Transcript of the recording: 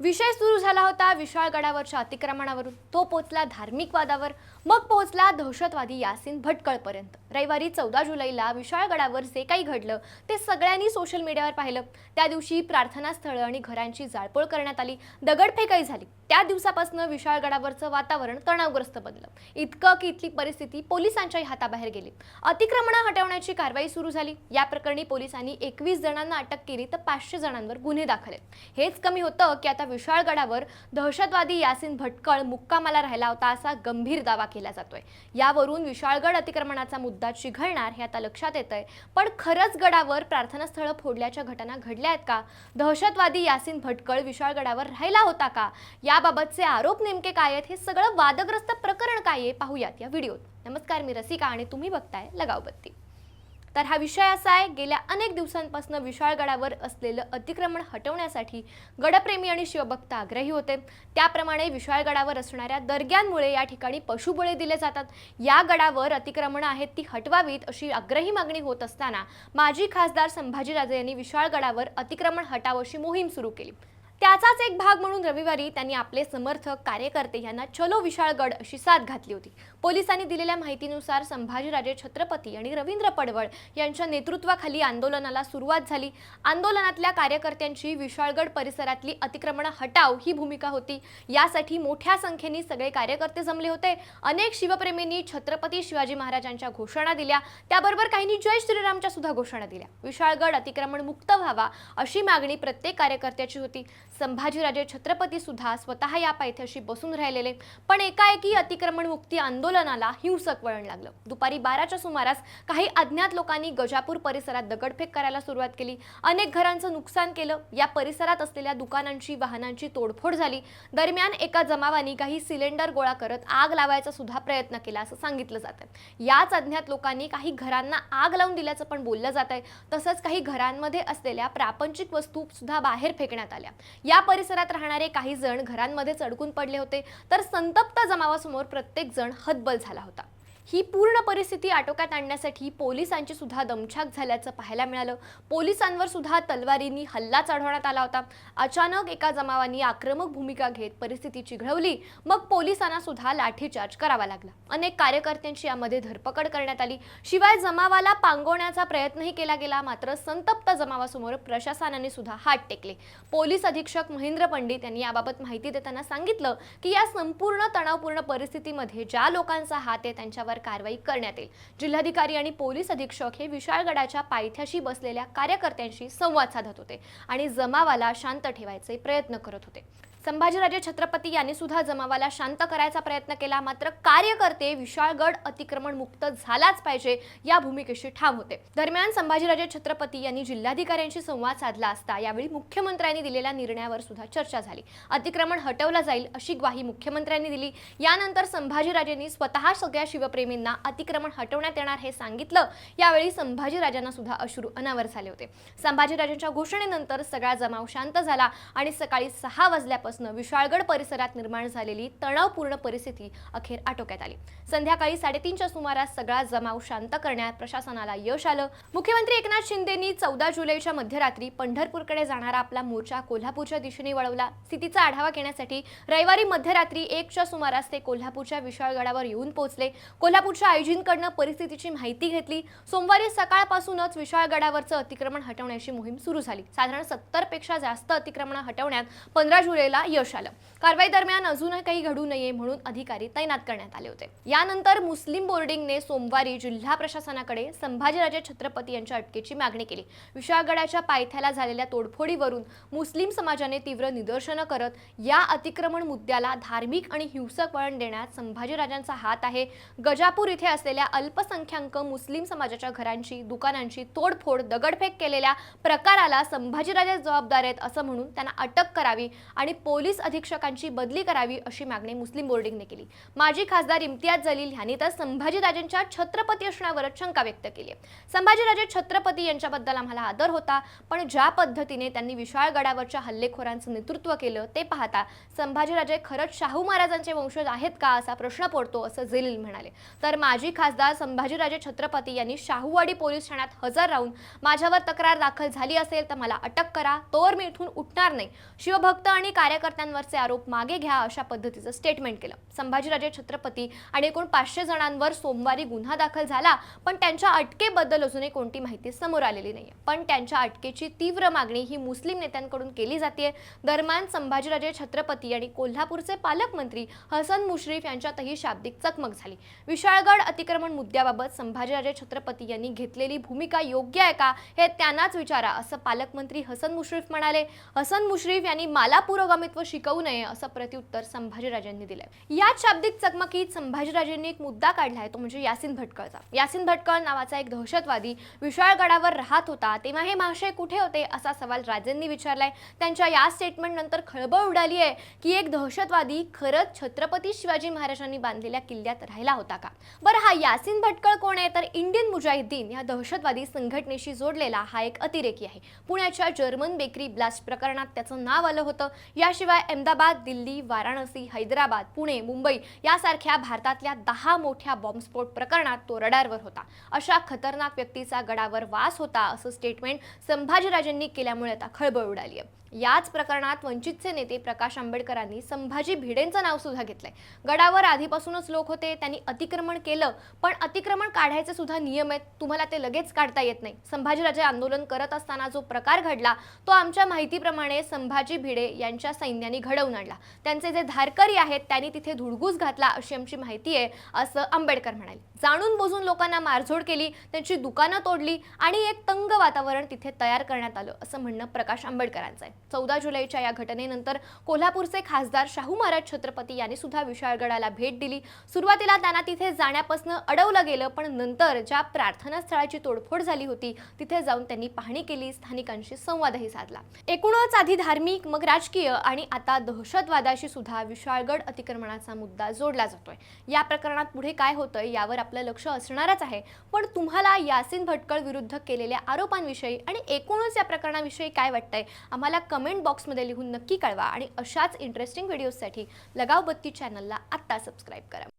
विषय सुरू झाला होता विशाळगडावरच्या अतिक्रमणावरून. तो पोचला धार्मिक वादावर मग पोहोचला दहशतवादी यासीन भटकळपर्यंत. रविवारी चौदा जुलैला विशाळगडावर जे काही घडलं ते सगळ्यांनी सोशल मीडियावर पाहिलं. त्या दिवशी प्रार्थनास्थळं आणि घरांची जाळपोळ करण्यात आली. दगडफेकही झाली. त्या दिवसापासून विशाळगडावरचं वातावरण तणावग्रस्त बनलं. इतकं की इथली परिस्थिती पोलिसांच्याही हाताबाहेर गेली. अतिक्रमणं हटवण्याची कारवाई सुरू झाली. या प्रकरणी पोलिसांनी एकवीस जणांना अटक केली तर पाचशे जणांवर गुन्हे दाखल आहेत. हेच कमी होतं की आता विशाळगडावर दहशतवादी यासीन भटकळ मुक्कामाला राहिला होता असा गंभीर दावा केला जातोय. यावरून विशाळगड अतिक्रमणाचा मुद्दा चिघळणार हे आता लक्षात येत आहे पण खरंच गडावर प्रार्थनास्थळं फोडल्याच्या घटना घडल्या आहेत का? दहशतवादी यासीन भटकळ विशाळगडावर राहिला होता का? याबाबतचे आरोप नेमके काय आहेत? हे सगळं वादग्रस्त प्रकरण काय आहे? पाहूयात या व्हिडिओत. नमस्कार मी रसिका आणि तुम्ही बघताय लगावबत्ती. तर हा विषय असा आहे गेल्या अनेक दिवसांपासून विशाळगडावर असलेलं अतिक्रमण हटवण्यासाठी गडप्रेमी आणि शिवभक्त आग्रही होते. त्याप्रमाणे विशाळगडावर असणाऱ्या दर्ग्यांमुळे या ठिकाणी पशुबळे दिले जातात. या गडावर अतिक्रमणं आहेत ती हटवावीत अशी आग्रही मागणी होत असताना माजी खासदार संभाजीराजे यांनी विशाळगडावर अतिक्रमण हटाव अशी मोहीम सुरू केली. त्याचाच एक भाग म्हणून रविवारी त्यांनी आपले समर्थक कार्यकर्ते यांना चलो विशाळगड अशी साथ घातली होती. पोलिसांनी दिलेल्या माहितीनुसार संभाजीराजे छत्रपती आणि रवींद्र पडवळ यांच्या नेतृत्वाखाली आंदोलनाला सुरुवात झाली. आंदोलनातल्या कार्यकर्त्यांची विशाळगड परिसरातली अतिक्रमणं हटाव ही भूमिका होती. यासाठी मोठ्या संख्येने सगळे कार्यकर्ते जमले होते. अनेक शिवप्रेमींनी छत्रपती शिवाजी महाराजांच्या घोषणा दिल्या. त्याबरोबर काहींनी जय श्रीरामच्या सुद्धा घोषणा दिल्या. विशाळगड अतिक्रमण मुक्त व्हावा अशी मागणी प्रत्येक कार्यकर्त्याची होती. संभाजीराजे छत्रपती सुद्धा स्वतः या पायथ्याशी बसून राहिलेले. पण एकाएकी अतिक्रमण मुक्ती आंदोलनाला हिंसक वळण लागलं. दुपारी बाराच्या सुमारास काही अज्ञात लोकांनी गजापूर परिसरात दगडफेक करायला सुरुवात केली. अनेक घरांचं नुकसान केलं. या परिसरात असलेल्या दुकानांची वाहनांची तोडफोड झाली. दरम्यान एका जमावानी काही सिलेंडर गोळा करत आग लावायचा सुद्धा प्रयत्न केला असं सांगितलं जातं याच अज्ञात लोकांनी काही घरांना आग लावून दिल्याचं पण बोललं जात आहे तसंच काही घरांमध्ये असलेल्या प्रापंचिक वस्तू सुद्धा बाहेर फेकण्यात आल्या. या परिसरात राहणारे काही जण घरांमध्येच अडकून पडले होते. तर संतप्त जमावासमोर प्रत्येक जण तब्बल झाला होता. ही पूर्ण परिस्थिती आटोक्यात आणण्यासाठी पोलिसांची सुद्धा दमछाक झाल्याचं पाहायला मिळालं. पोलिसांवर सुद्धा तलवारींनी हल्ला चढवण्यात आला होता. अचानक एका जमावानी आक्रमक भूमिका घेत परिस्थिती चिघळवली. मग पोलिसांना सुद्धा लाठीचार्ज करावा लागला. अनेक कार्यकर्त्यांची यामध्ये धरपकड करण्यात आली. शिवाय जमावाला पांगवण्याचा प्रयत्नही केला गेला. मात्र संतप्त जमावासमोर प्रशासनाने सुद्धा हात टेकले. पोलीस अधीक्षक महेंद्र पंडित यांनी याबाबत माहिती देताना सांगितलं की या संपूर्ण तणावपूर्ण परिस्थितीमध्ये ज्या लोकांचा हात आहे त्यांच्यावर कारवाई करण्यात येईल. जिल्हाधिकारी आणि पोलीस अधीक्षक हे विशाळगडाच्या पायथ्याशी बसलेल्या कार्यकर्त्यांशी संवाद साधत होते आणि जमावाला शांत ठेवायचे प्रयत्न करत होते. संभाजीराजे छत्रपती यांनी सुद्धा जमावाला शांत करायचा प्रयत्न केला. मात्र कार्यकर्ते विशाळगड अतिक्रमण मुक्त झालाच पाहिजे या भूमिकेशी ठाम होते. दरम्यान संभाजीराजे छत्रपती यांनी जिल्हाधिकाऱ्यांशी संवाद साधला असता यावेळी मुख्यमंत्र्यांनी दिलेल्या निर्णयावर सुद्धा चर्चा झाली. अतिक्रमण हटवलं जाईल अशी ग्वाही मुख्यमंत्र्यांनी दिली. यानंतर संभाजीराजेंनी स्वतः सगळ्या शिवप्रेमींना अतिक्रमण हटवण्यात येणार हे सांगितलं. यावेळी संभाजीराजांना सुद्धा अश्रू अनावर झाले होते. संभाजीराजांच्या घोषणेनंतर सगळा जमाव शांत झाला आणि सकाळी सहा वाजल्यापासून विशाळगड परिसरात निर्माण झालेली तणावपूर्ण परिस्थिती अखेर आटोक्यात आली. संध्याकाळी साडेतीनच्या सुमारास सगळा जमाव शांत करण्यात प्रशासनाला यश आलं. मुख्यमंत्री एकनाथ शिंदेनी चौदा जुलैच्या मध्यरात्री पंढरपूरकडे जाणारा आपला मोर्चा कोल्हापूरच्या दिशेने वळवला. स्थितीचा आढावा घेण्यासाठी रविवारी मध्यरात्री एकच्या सुमारास ते कोल्हापूरच्या विशाळगडावर येऊन पोहोचले. कोल्हापूरच्या आयोजींकडनं परिस्थितीची माहिती घेतली. सोमवारी सकाळपासूनच विशाळगडावरचं अतिक्रमण हटवण्याची मोहीम सुरू झाली. साधारण सत्तरपेक्षा जास्त अतिक्रमण हटवण्यात पंधरा जुलैला यश आलं. कारवाई दरम्यान अजूनही काही घडू नये म्हणून अधिकारी तैनात करण्यात आले होते. यानंतर मुस्लिम बोर्डिंगने सोमवारी जिल्हा प्रशासनाकडे संभाजीराजे छत्रपती यांच्या अटकेची मागणी केली. विशाळगडाच्या पायथ्याला झालेल्या तोडफोडीवरून मुस्लिम समाजाने तीव्र निदर्शनं करत या अतिक्रमण मुद्द्याला धार्मिक आणि हिंसक वळण देण्यात संभाजीराजांचा हात आहे. गजापूर इथे असलेल्या अल्पसंख्याक मुस्लिम समाजाच्या घरांची दुकानांची तोडफोड दगडफेक केलेल्या प्रकाराला संभाजीराजे जबाबदार आहेत असं म्हणून त्यांना अटक करावी आणि पोलीस अधीक्षकांची बदली करावी अशी मागणी मुस्लिम बोर्डिंगने केली. माजी खासदार इम्तियाज जलील यांनी तर संभाजीराजेंच्या छत्रपती असण्यावरच शंका व्यक्त केली संभाजीराजे छत्रपती यांच्याबद्दल आम्हाला आदर होता पण ज्या पद्धतीने त्यांनी विशाळगडावरच्या हल्लेखोरांचं नेतृत्व केलं ते पाहता संभाजीराजे खरंच शाहू महाराजांचे वंशज आहेत का असा प्रश्न पडतो असं जलील म्हणाले. तर माजी खासदार संभाजीराजे छत्रपती यांनी शाहूवाडी पोलीस ठाण्यात हजर राहून माझ्यावर तक्रार दाखल झाली असेल तर मला अटक करा तोवर मी इथून उठणार नाही. शिवभक्त आणि कार्य कार्यकर्त्यांवरचे आरोप मागे घ्या अशा पद्धतीचं स्टेटमेंट केलं. संभाजीराजे छत्रपती आणि एकूण पाचशे जणांवर सोमवारी गुन्हा दाखल झाला पण त्यांच्या अटकेबद्दल अजूनही कोणती माहिती समोर आलेली नाही पण त्यांच्या अटकेची तीव्र मागणी ही मुस्लिम नेत्यांकडून केली जाते दरम्यान संभाजीराजे छत्रपती आणि कोल्हापूरचे पालकमंत्री हसन मुश्रीफ यांच्यातही शाब्दिक चकमक झाली. विशाळगड अतिक्रमण मुद्द्याबाबत संभाजीराजे छत्रपती यांनी घेतलेली भूमिका योग्य आहे का हे त्यांनाच विचारा असं पालकमंत्री हसन मुश्रीफ म्हणाले. हसन मुश्रीफ यांनी मला पुरोगामित्व शिकवू नये असं प्रत्युत्तर संभाजीराजेंनी दिलंय. याच शाब्दिक चकमकीत संभाजीराजेंनी एक मुद्दा काढला आहे तो म्हणजे यासिन भटकळचा. यासिन भटकळ नावाचा एक दहशतवादी विशाळगडावर राहत होता तेव्हा हे महाशय कुठे होते असा सवाल राजेंनी विचारलाय. त्यांच्या या स्टेटमेंट नंतर खळबळ उडाली आहे की एक दहशतवादी खरंच छत्रपती शिवाजी महाराजांनी बांधलेल्या किल्ल्यात राहिला होता का? बरं हा यासिन भटकळ कोण आहे? तर इंडियन मुजाहिद्दीन या दहशतवादी संघटनेशी जोडलेला हा एक अतिरेकी आहे. पुण्याच्या जर्मन बेकरी ब्लास्ट प्रकरणात त्याचं नाव आलं होतं. या याशिवाय अहमदाबाद दिल्ली वाराणसी हैदराबाद पुणे मुंबई यासारख्या भारतातल्या दहा मोठ्या बॉम्बस्फोट प्रकरणात तो रडारवर होता. अशा खतरनाक व्यक्तीचा गडावर वास होता असं स्टेटमेंट संभाजीराजेंनी केल्यामुळे आता खळबळ उडाली आहे. याच प्रकरणात वंचितचे नेते प्रकाश आंबेडकरांनी संभाजी भिडेंचं नाव सुद्धा घेतलंय. गडावर आधीपासूनच लोक होते त्यांनी अतिक्रमण केलं पण अतिक्रमण काढायचे सुद्धा नियम आहेत तुम्हाला ते लगेच काढता येत नाही. संभाजीराजे आंदोलन करत असताना जो प्रकार घडला तो आमच्या माहितीप्रमाणे संभाजी भिडे यांच्या सैन्याने घडवून आणला. त्यांचे जे धारकरी आहेत त्यांनी तिथे धुडगूस घातला अशी आमची माहिती आहे असं आंबेडकर म्हणाले. जाणून बुजून लोकांना मारझोड केली त्यांची दुकानं तोडली आणि एक तंग वातावरण तिथे तयार करण्यात आलं असं म्हणणं प्रकाश आंबेडकरांचं आहे. चौदा जुलैच्या या घटनेनंतर कोल्हापूरचे खासदार शाहू महाराज छत्रपती यांनी सुद्धा विशाळगडाला भेट दिली. सुरुवातीला त्यांना तिथे जाण्यापासून अडवलं गेलं पण नंतर ज्या प्रार्थना स्थळाची तोडफोड झाली होती तिथे जाऊन त्यांनी पाहणी केली स्थानिकांशी संवादही साधला. एकूणच आधी धार्मिक मग राजकीय आणि आता दहशतवादाशी सुद्धा विशाळगड अतिक्रमणाचा मुद्दा जोडला जातोय. या प्रकरणात पुढे काय होतंय यावर आपलं लक्ष असणारच आहे पण तुम्हाला यासिन भटकळ विरुद्ध केलेल्या आरोपांविषयी आणि एकूणच या प्रकरणाविषयी काय वाटतंय? आम्हाला कमेंट बॉक्समध्ये लिहून नक्की कळवा आणि अशाच इंटरेस्टिंग व्हिडिओजसाठी लगाव बत्ती चॅनलला आत्ता सबस्क्राईब करा.